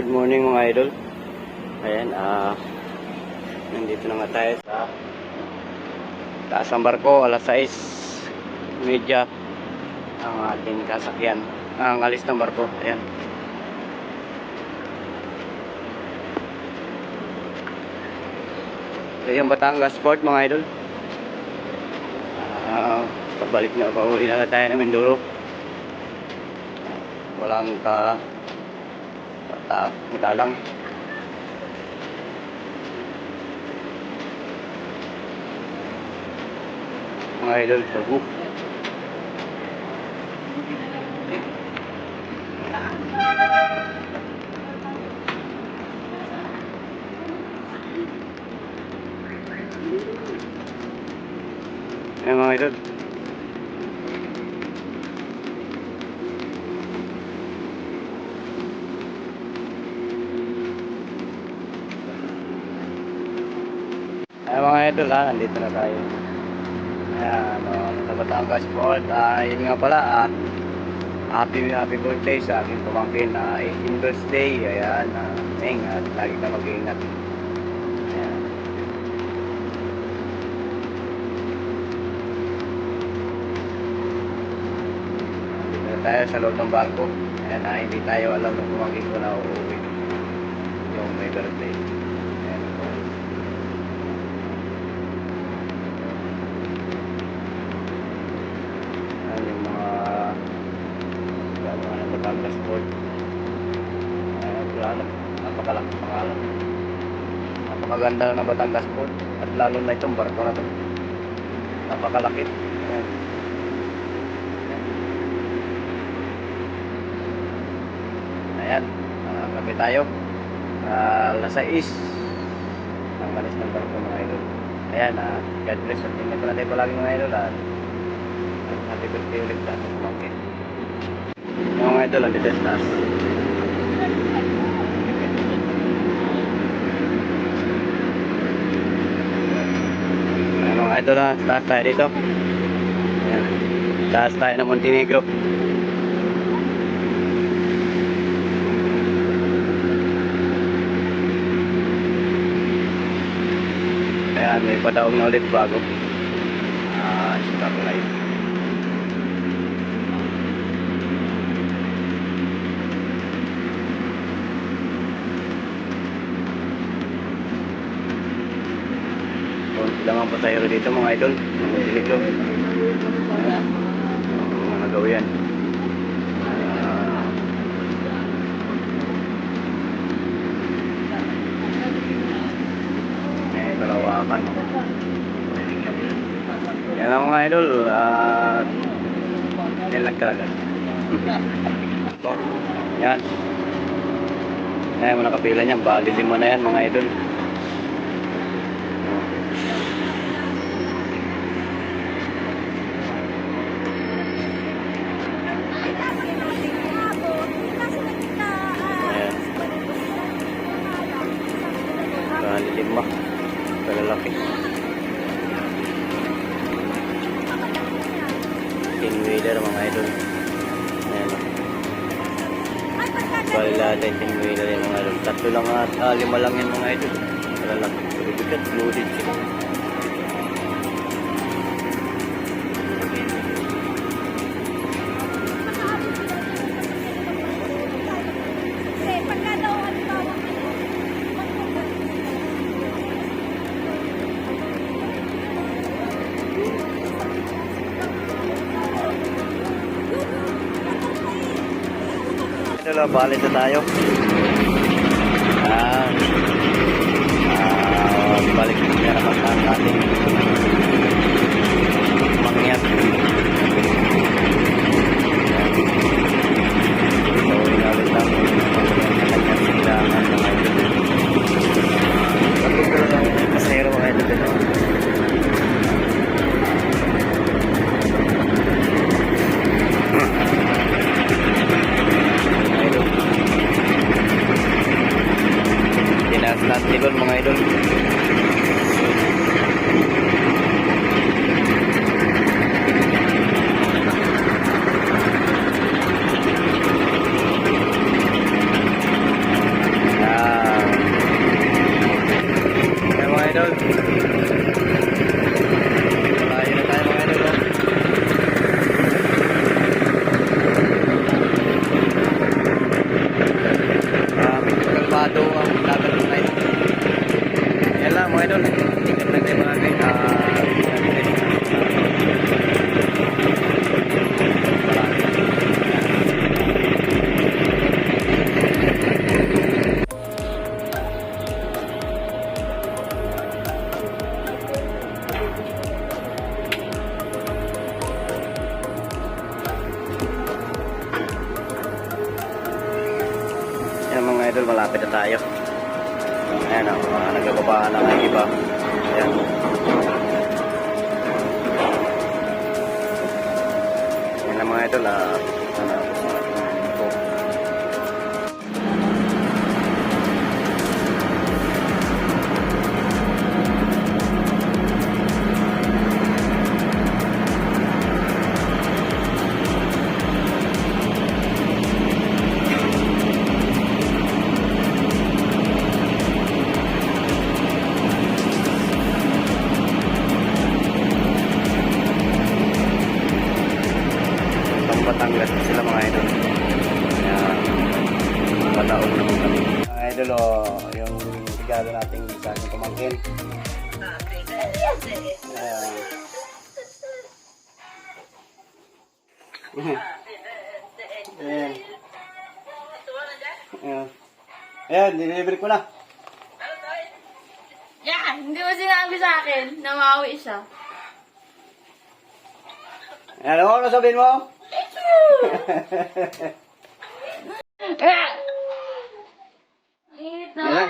Good morning mga idol. Ayan, ah nandito na nga tayo sa taas ng barko, alas 6 media ang ating kasakyan. Ang alis ng barko. Ayan. Yung Batangas Port mga idol. Ah, pabalik na pauwi na tayo ng Mindoro. Walang ka ta madalang. Mga idol, tago. Ayan mga idol. Ayan mga idol ha, nandito na tayo. Ayan, o, sa Batangas Port. Ah, yun nga pala, ah, happy happy birthday sa aking pamangkin na 18 birthday. Ayan, ah, Meng, at lagi ka mag-iingat. Ayan. Dito na tayo sa loob ng barko. Ayan, ah, hindi tayo alam ng pamangkin ko na uuwi. Yung may birthday. Ayan, po. Ayan yung mga gagawa ng Batangas Port. Ayan, plano. Napakalaki pangalan. Napakaganda ng Batangas Port. At lalo na itong barko na to. Napakalaki. Ayan. Ayan. Uh, kami tayo. Uh, alas 6. Ang malis ng barko mga idol. Ayan, ah, God bless. At tingnan ko natin palagi mga idol. At Happy birthday ulit sa ating pamangkin. Yung mga idol, ang detestas. Ayan idol ha, taas tayo dito. Ayan. Taas tayo ng Montenegro. Ayan, may padaong na ulit bago. Konti lang ang pasahero dito mga idol. Ayan. Mga nagawian. Ah, eh, kalawakan. Yan ang mga idol. Uh, yan lang talaga. yan. Ayan, mga nakapila niyan. Bali lima na yan mga idol. Bali lahat ay tin-wheeler yung mga. Tatlo lang at ah, lima lang yan mga idol. Kalalaki. Bigat, loaded sila. Ito lang, balik na tayo. Ah, ah, balik na naman ang ating idol. Ayun na tayo idol. Oh. Ah, medyo ang laban ng idol. Yan lang mga idol. Malapit na tayo. Ayan o, uh, nagbababa na ng iba. Ayan. Ayan na mga idol, ah. Kaya, pataon naman kami. Mga idol, oh, yung regalo nating sa ating pamangkin. Ayan. Ayan. Ayan. Dinilibre ko na. Yan, hindi mo sinabi sa akin na mauwi siya. Ayan, ano sabihin mo? Ito. Yan na.